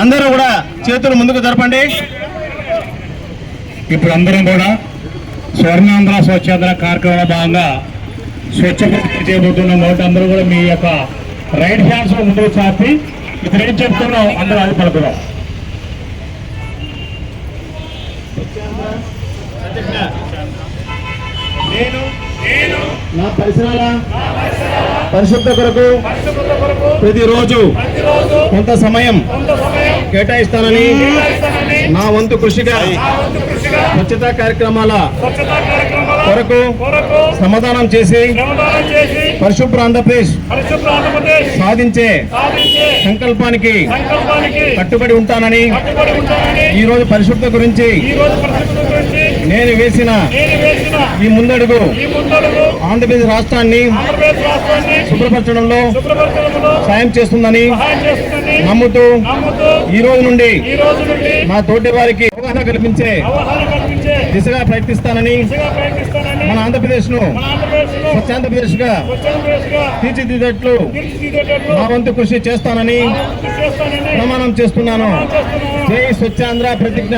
అందరూ కూడా చేతులు ముందుకు జరపండి. ఇప్పుడు అందరం కూడా స్వర్ణాంధ్ర స్వచ్ఛాంధ్ర కార్యక్రమంలో భాగంగా స్వచ్ఛ చేయబోతున్న నోటి అందరూ కూడా మీ యొక్క రైట్ హ్యాండ్స్ ముందుకు చాపి ఇప్పుడు ఏం చెప్తున్నాం అందరూ అది పలుకుదాం నేను నా పరిసరాల? పరిశుద్ధ కొరకు ప్రతిరోజు కొంత సమయం కేటాయిస్తానని నా వంతు కృషిగా స్వచ్ఛతా కార్యక్రమాల కొరకు సమాధానం చేసి పరిశుభ్ర ఆంధ్రప్రదేశ్ సాధించే సంకల్పానికి కట్టుబడి ఉంటానని ఈ రోజు పరిశుభ్రత గురించి నేను వేసిన ఈ ముందడుగు ఆంధ్రప్రదేశ్ రాష్ట్రాన్ని శుభ్రపరచడంలో సాయం చేస్తుందని నమ్ముతూ ఈ రోజు నుండి మా తోటి వారికి అవగాహన కల్పించే దిశగా ప్రయత్నిస్తానని మన ఆంధ్రప్రదేశ్ను స్వచ్ఛాంధ్రప్రదేశ్గా తీర్చిదిద్దట్లు నా వంతు కృషి చేస్తానని ప్రమాణం చేస్తున్నాను. జై స్వచ్ఛాంధ్ర ప్రతిజ్ఞ.